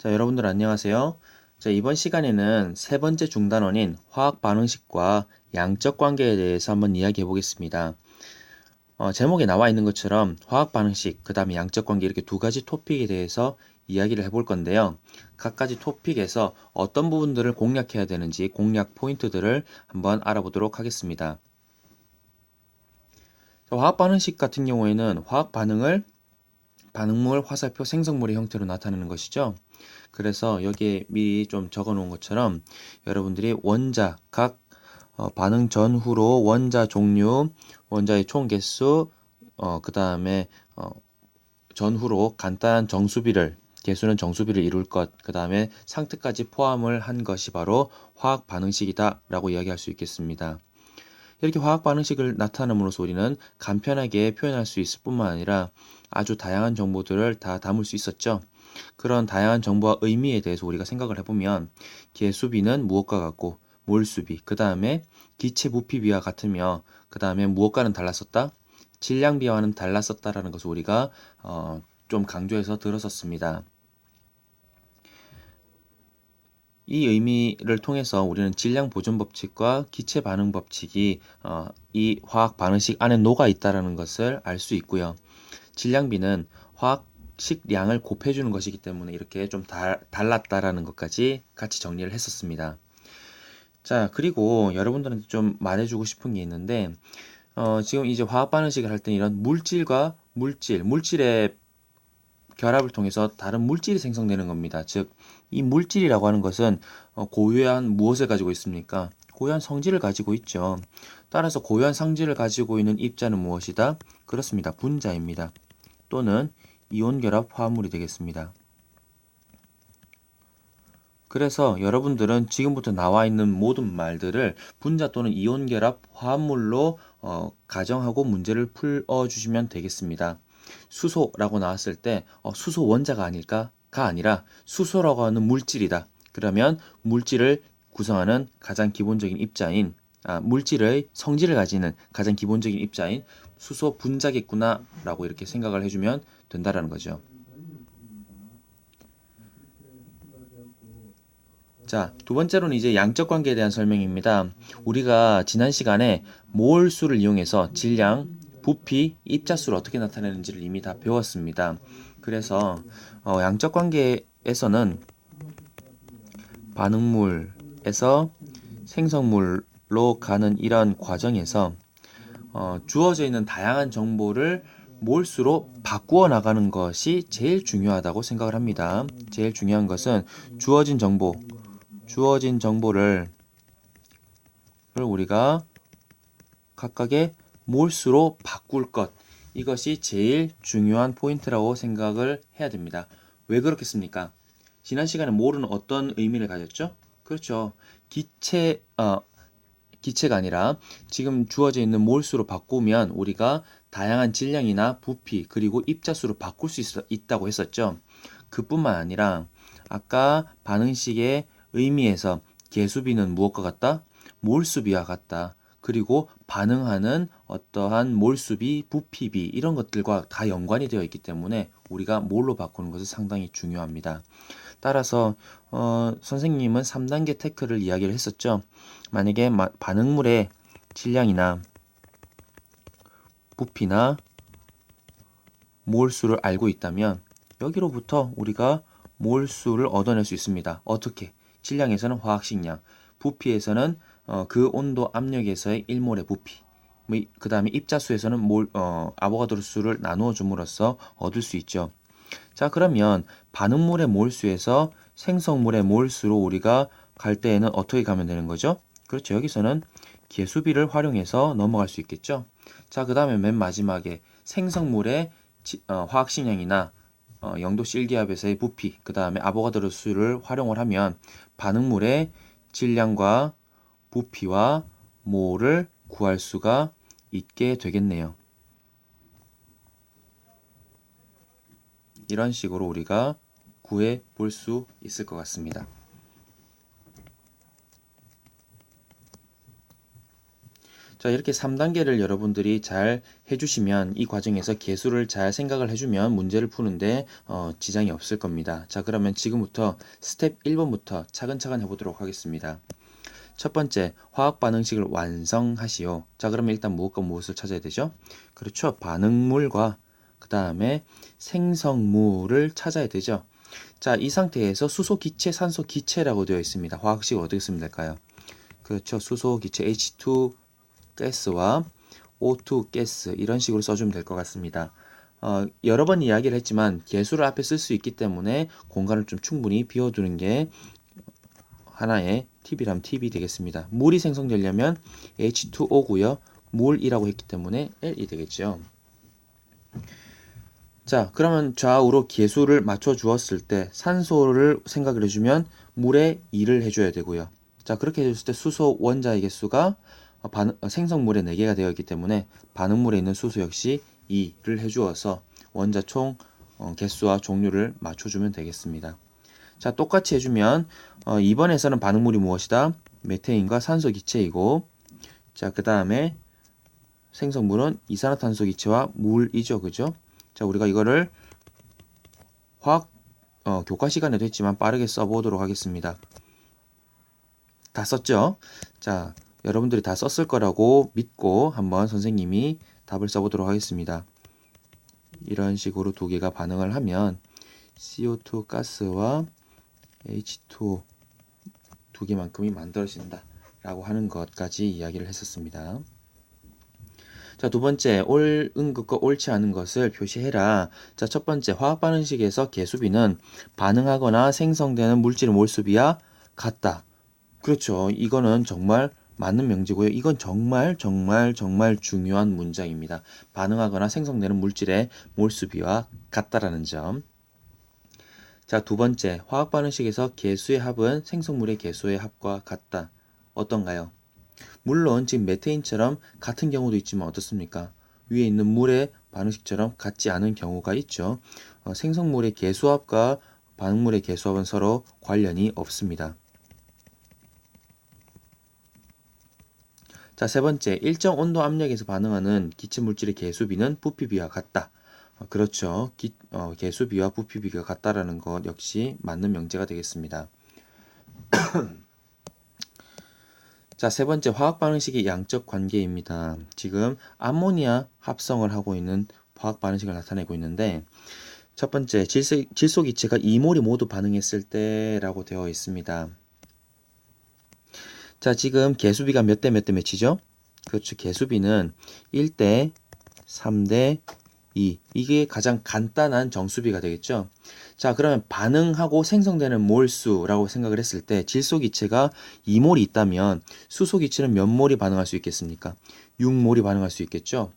자, 여러분들 안녕하세요. 자, 이번 시간에는 세 번째 중단원인 화학 반응식과 양적 관계에 대해서 한번 이야기해 보겠습니다. 어, 제목에 나와 있는 것처럼 화학 반응식, 그 다음에 양적 관계 이렇게 두 가지 토픽에 대해서 이야기를 해볼 건데요. 각 가지 토픽에서 어떤 부분들을 공략해야 되는지 공략 포인트들을 한번 알아보도록 하겠습니다. 화학 반응식 같은 경우에는 화학 반응을 반응물, 화살표, 생성물의 형태로 나타내는 것이죠. 그래서 여기에 미리 좀 적어 놓은 것처럼 여러분들이 원자, 각 어, 반응 전후로 원자 종류, 원자의 총 개수, 어, 그 다음에 어, 전후로 간단한 정수비를 개수는 정수비를 이룰 것, 그 다음에 상태까지 포함을 한 것이 바로 화학 반응식이다 라고 이야기할 수 있겠습니다. 이렇게 화학 반응식을 나타남으로써 우리는 간편하게 표현할 수 있을 뿐만 아니라 아주 다양한 정보들을 다 담을 수 있었죠. 그런 다양한 정보와 의미에 대해서 우리가 생각을 해보면 개수비는 무엇과 같고 몰수비, 그 다음에 기체 부피비와 같으며 그 다음에 무엇과는 달랐었다? 질량비와는 달랐었다라는 것을 우리가 어, 좀 강조해서 들었었습니다. 이 의미를 통해서 우리는 질량 보존 법칙과 기체 반응 법칙이 어, 이 화학 반응식 안에 녹아 있다라는 것을 알 수 있고요. 질량비는 화학식 량을 곱해 주는 것이기 때문에 이렇게 좀 달, 달랐다라는 것까지 같이 정리를 했었습니다. 자, 그리고 여러분들한테 좀 말해 주고 싶은 게 있는데, 어, 지금 이제 화학 반응식을 할 때 이런 물질과 물질, 물질의 결합을 통해서 다른 물질이 생성되는 겁니다. 즉, 이 물질이라고 하는 것은 어, 고유한 무엇을 가지고 있습니까? 고유한 성질을 가지고 있죠. 따라서 고유한 성질을 가지고 있는 입자는 무엇이다? 그렇습니다. 분자입니다. 또는 이온 결합 화합물이 되겠습니다. 그래서 여러분들은 지금부터 나와 있는 모든 말들을 분자 또는 이온 결합 화합물로 어, 가정하고 문제를 풀어 주시면 되겠습니다. 수소라고 나왔을 때 어, 수소 원자가 아닐까가 아니라 수소라고 하는 물질이다. 그러면 물질을 구성하는 가장 기본적인 입자인 아, 물질의 성질을 가지는 가장 기본적인 입자인 수소 분자겠구나라고 이렇게 생각을 해주면 된다라는 거죠. 자, 두 번째로는 이제 양적 관계에 대한 설명입니다. 우리가 지난 시간에 몰 수를 이용해서 질량, 부피, 입자수를 어떻게 나타내는지를 이미 다 배웠습니다. 그래서 어, 양적 관계에서는 반응물에서 생성물로 가는 이런 과정에서 어, 주어져 있는 다양한 정보를 몰수로 바꾸어 나가는 것이 제일 중요하다고 생각을 합니다. 제일 중요한 것은 주어진 정보, 주어진 정보를 우리가 각각의 몰수로 바꿀 것 이것이 제일 중요한 포인트라고 생각을 해야 됩니다. 왜 그렇겠습니까? 지난 시간에 몰은 어떤 의미를 가졌죠? 그렇죠. 기체 어, 기체가 아니라 지금 주어져 있는 몰수로 바꾸면 우리가 다양한 질량이나 부피 그리고 입자수로 바꿀 수 있, 있다고 했었죠. 그뿐만 아니라 아까 반응식의 의미에서 개수비는 무엇과 같다? 몰수비와 같다. 그리고 반응하는 어떠한 몰수비, 부피비 이런 것들과 다 연관이 되어 있기 때문에 우리가 몰로 바꾸는 것이 상당히 중요합니다. 따라서 어, 선생님은 3단계 테크를 이야기를 했었죠. 만약에 마, 반응물의 질량이나 부피나 몰수를 알고 있다면 여기로부터 우리가 몰수를 얻어낼 수 있습니다. 어떻게? 질량에서는 화학식량, 부피에서는 어, 그 온도 압력에서의 1몰의 부피, 뭐, 그 다음에 입자수에서는 몰, 어, 아보가드로 수를 나누어 줌으로써 얻을 수 있죠. 자, 그러면 반응물의 몰수에서 생성물의 몰수로 우리가 갈 때에는 어떻게 가면 되는 거죠? 그렇죠. 여기서는 개수비를 활용해서 넘어갈 수 있겠죠. 자, 그 다음에 맨 마지막에 생성물의 지, 어, 화학식량이나 어, 영도 실기압에서의 부피, 그 다음에 아보가드로 수를 활용을 하면 반응물의 질량과 부피와 모를 구할 수가 있게 되겠네요. 이런 식으로 우리가 구해 볼 수 있을 것 같습니다. 자, 이렇게 3단계를 여러분들이 잘 해주시면 이 과정에서 개수를 잘 생각을 해주면 문제를 푸는데 어, 지장이 없을 겁니다. 자, 그러면 지금부터 스텝 1번부터 차근차근 해보도록 하겠습니다. 첫 번째, 화학 반응식을 완성하시오. 자, 그러면 일단 무엇과 무엇을 찾아야 되죠? 그렇죠. 반응물과 그 다음에 생성물을 찾아야 되죠. 자, 이 상태에서 수소 기체, 산소 기체라고 되어 있습니다. 화학식을 어떻게 쓰면 될까요? 그렇죠. 수소 기체 H2 가스와 O2 가스 이런 식으로 써주면 될 것 같습니다. 어, 여러 번 이야기를 했지만 개수를 앞에 쓸 수 있기 때문에 공간을 좀 충분히 비워두는 게 하나의 팁이라면 팁이 되겠습니다. 물이 생성되려면 H2O고요. 물이라고 했기 때문에 L이 되겠죠. 자, 그러면 좌우로 개수를 맞춰 주었을 때 산소를 생각을 해주면 물에 2를 해줘야 되고요. 자, 그렇게 해줬을 때 수소 원자의 개수가 반, 생성물에 4개가 되어 있기 때문에 반응물에 있는 수소 역시 2를 해주어서 원자 총 어, 개수와 종류를 맞춰주면 되겠습니다. 자, 똑같이 해주면 어, 2번에서는 반응물이 무엇이다? 메테인과 산소 기체이고 자, 그 다음에 생성물은 이산화탄소 기체와 물이죠. 그죠? 자, 우리가 이거를 화학 어, 교과 시간에도 했지만 빠르게 써보도록 하겠습니다. 다 썼죠? 자, 여러분들이 다 썼을 거라고 믿고 한번 선생님이 답을 써보도록 하겠습니다. 이런 식으로 두 개가 반응을 하면 CO2 가스와 H2O 두 개만큼이 만들어진다 라고 하는 것까지 이야기를 했었습니다. 자, 두 번째, 옳은 것과 옳지 않은 것을 표시해라. 자, 첫 번째, 화학 반응식에서 개수비는 반응하거나 생성되는 물질의 몰수비와 같다. 그렇죠. 이거는 정말 맞는 명제고요. 이건 정말 정말 정말 중요한 문장입니다. 반응하거나 생성되는 물질의 몰수비와 같다라는 점. 자, 두 번째, 화학 반응식에서 개수의 합은 생성물의 개수의 합과 같다. 어떤가요? 물론 지금 메테인처럼 같은 경우도 있지만 어떻습니까? 위에 있는 물의 반응식처럼 같지 않은 경우가 있죠. 어, 생성물의 개수합과 반응물의 개수합은 서로 관련이 없습니다. 자, 세 번째, 일정 온도 압력에서 반응하는 기체 물질의 개수비는 부피비와 같다. 어, 그렇죠. 기, 어, 개수비와 부피비가 같다라는 것 역시 맞는 명제가 되겠습니다. 자, 세 번째 화학 반응식의 양적 관계입니다. 지금 암모니아 합성을 하고 있는 화학 반응식을 나타내고 있는데 첫 번째 질소, 질소 기체가 이몰이 모두 반응했을 때라고 되어 있습니다. 자, 지금 개수비가 몇 대 몇 대 몇이죠? 그렇죠. 개수비는 1대 3대 2. 이게 가장 간단한 정수비가 되겠죠. 자, 그러면 반응하고 생성되는 몰수라고 생각을 했을 때 질소 기체가 2몰이 있다면 수소 기체는 몇 몰이 반응할 수 있겠습니까? 6몰이 반응할 수 있겠죠.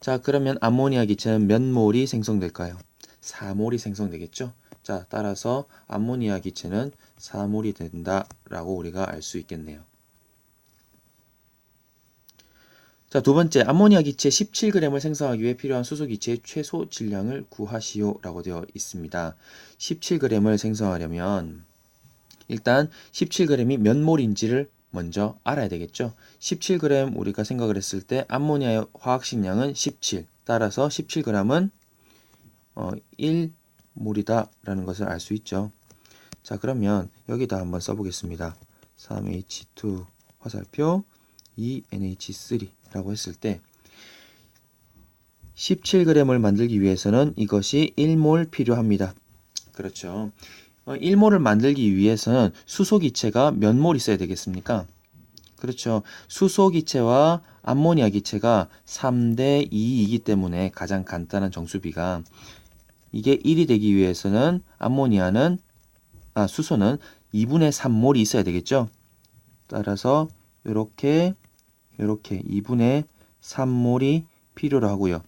자, 그러면 암모니아 기체는 몇 몰이 생성될까요? 4몰이 생성되겠죠. 자, 따라서 암모니아 기체는 4몰이 된다라고 우리가 알 수 있겠네요. 자, 두 번째, 암모니아 기체 17g을 생성하기 위해 필요한 수소 기체의 최소 질량을 구하시오라고 되어 있습니다. 17g을 생성하려면 일단 17g이 몇 몰인지를 먼저 알아야 되겠죠. 17g 우리가 생각을 했을 때 암모니아의 화학식량은 17. 따라서 17g은 어, 1몰이다라는 것을 알 수 있죠. 자, 그러면 여기다 한번 써보겠습니다. 3H2 화살표 2NH3 라고 했을 때 17g을 만들기 위해서는 이것이 1몰 필요합니다. 그렇죠. 1몰을 어, 만들기 위해서는 수소 기체가 몇 몰 있어야 되겠습니까? 그렇죠. 수소 기체와 암모니아 기체가 3대 2이기 때문에 가장 간단한 정수비가 이게 1이 되기 위해서는 암모니아는 아 수소는 2분의 3몰이 있어야 되겠죠. 따라서 이렇게 이렇게 2분의 3몰이 필요로 하고요.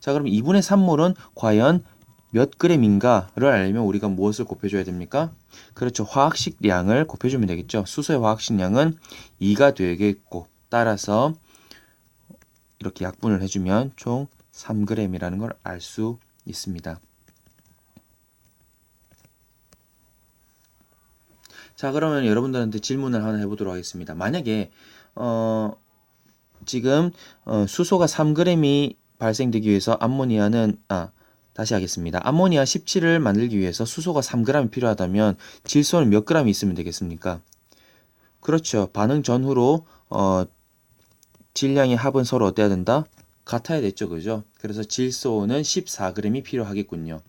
자, 그럼 2분의 3몰은 과연 몇 그램인가를 알려면 우리가 무엇을 곱해줘야 됩니까? 그렇죠. 화학식량을 곱해주면 되겠죠. 수소의 화학식량은 2가 되겠고 따라서 이렇게 약분을 해주면 총 3g이라는 걸 알 수 있습니다. 자 그러면 여러분들한테 질문을 하나 해보도록 하겠습니다. 만약에 어 지금 어, 수소가 3g이 발생되기 위해서 암모니아는 아 다시 하겠습니다. 암모니아 17을 만들기 위해서 수소가 3g이 필요하다면 질소는 몇 g이 있으면 되겠습니까? 그렇죠. 반응 전후로 어, 질량의 합은 서로 어때야 된다? 같아야 됐죠. 그죠? 그래서 질소는 14g이 필요하겠군요.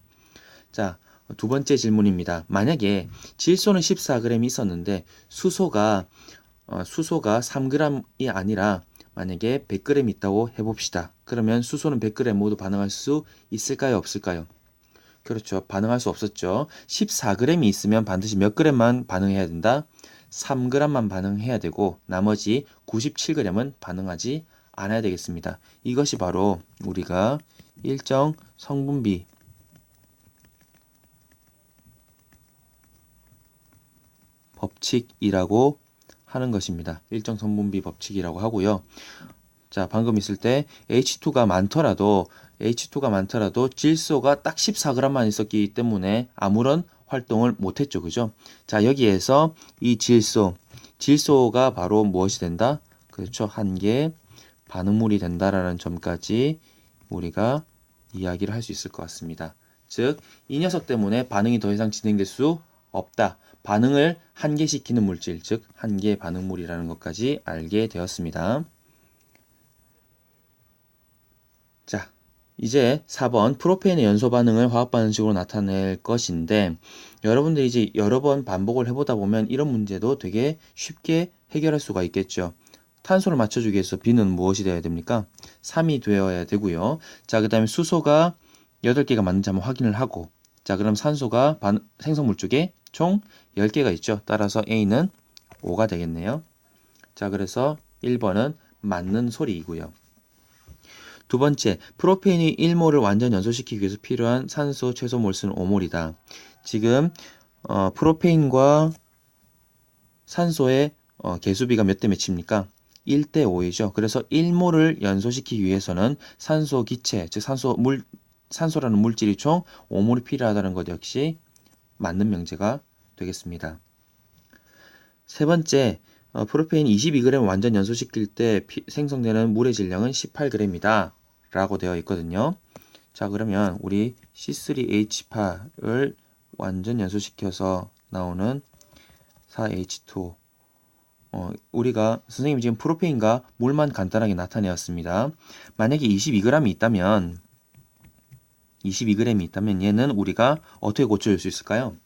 자, 두 번째 질문입니다. 만약에 질소는 14g이 있었는데 수소가 어, 수소가 3g이 아니라 만약에 100g 있다고 해봅시다. 그러면 수소는 100g 모두 반응할 수 있을까요? 없을까요? 그렇죠. 반응할 수 없었죠. 14g이 있으면 반드시 몇 g만 반응해야 된다? 3g만 반응해야 되고 나머지 97g은 반응하지 않아야 되겠습니다. 이것이 바로 우리가 일정 성분비 법칙이라고 하는 것입니다. 일정 성분비 법칙이라고 하고요. 자, 방금 있을 때 H2가 많더라도 H2가 많더라도 질소가 딱 14g만 있었기 때문에 아무런 활동을 못 했죠. 그죠? 자, 여기에서 이 질소 질소가 바로 무엇이 된다? 그렇죠. 한 개 반응물이 된다라는 점까지 우리가 이야기를 할 수 있을 것 같습니다. 즉, 이 녀석 때문에 반응이 더 이상 진행될 수 없다. 반응을 한계시키는 물질, 즉 한계 반응물이라는 것까지 알게 되었습니다. 자, 이제 4번 프로페인의 연소 반응을 화학 반응식으로 나타낼 것인데 여러분들이 이제 여러 번 반복을 해보다 보면 이런 문제도 되게 쉽게 해결할 수가 있겠죠. 탄소를 맞춰주기 위해서 B는 무엇이 되어야 됩니까? 3이 되어야 되고요. 자, 그 다음에 수소가 8개가 맞는지 한번 확인을 하고 자, 그럼 산소가 반, 생성물 쪽에 총 10개가 있죠. 따라서 A는 5가 되겠네요. 자, 그래서 1번은 맞는 소리이고요. 두 번째, 프로페인이 1몰을 완전 연소시키기 위해서 필요한 산소 최소 몰수는 5몰이다. 지금 어, 프로페인과 산소의 어, 개수비가 몇 대 몇입니까? 1대 5이죠. 그래서 1몰을 연소시키기 위해서는 산소 기체, 즉 산소 물 산소라는 물질이 총 5몰이 필요하다는 것 역시 맞는 명제가 되겠습니다. 세 번째, 어, 프로페인 22g 완전 연소시킬 때 피, 생성되는 물의 질량은 18g이다. 라고 되어 있거든요. 자, 그러면 우리 C3H8을 완전 연소시켜서 나오는 4H2 어, 우리가 선생님이 지금 프로페인과 물만 간단하게 나타내었습니다. 만약에 22g이 있다면 22g이 있다면 얘는 우리가 어떻게 고쳐줄 수 있을까요?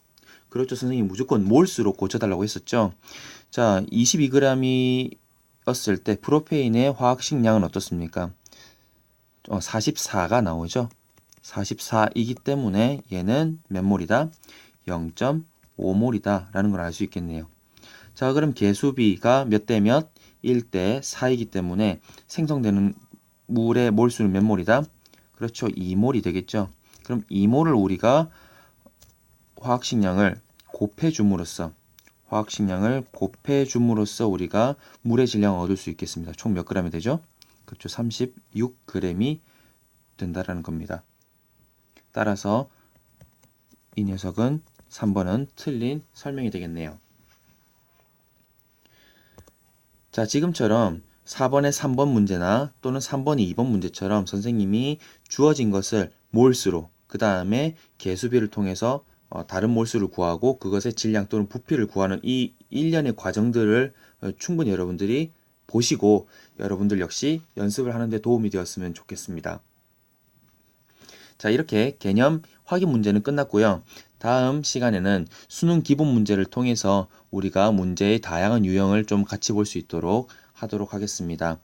그렇죠. 선생님 무조건 몰수로 고쳐달라고 했었죠. 자, 22g이었을 때 프로페인의 화학식량은 어떻습니까? 어, 44가 나오죠. 44이기 때문에 얘는 몇 몰이다? 0.5몰이다 라는 걸 알 수 있겠네요. 자, 그럼 개수비가 몇 대 몇? 1대 4이기 때문에 생성되는 물의 몰수는 몇 몰이다? 그렇죠. 2몰이 되겠죠. 그럼 2몰을 우리가 화학식량을 곱해줌으로써 화학식량을 곱해줌으로써 우리가 물의 질량을 얻을 수 있겠습니다. 총몇 g이 되죠? 그렇죠. 36g이 된다라는 겁니다. 따라서 이 녀석은 3번은 틀린 설명이 되겠네요. 자, 지금처럼 4번의 3번 문제나 또는 3번의 2번 문제처럼 선생님이 주어진 것을 몰수로 그 다음에 개수비를 통해서 어, 다른 몰수를 구하고 그것의 질량 또는 부피를 구하는 이 일련의 과정들을 어, 충분히 여러분들이 보시고 여러분들 역시 연습을 하는데 도움이 되었으면 좋겠습니다. 자, 이렇게 개념 확인 문제는 끝났고요. 다음 시간에는 수능 기본 문제를 통해서 우리가 문제의 다양한 유형을 좀 같이 볼 수 있도록 하도록 하겠습니다.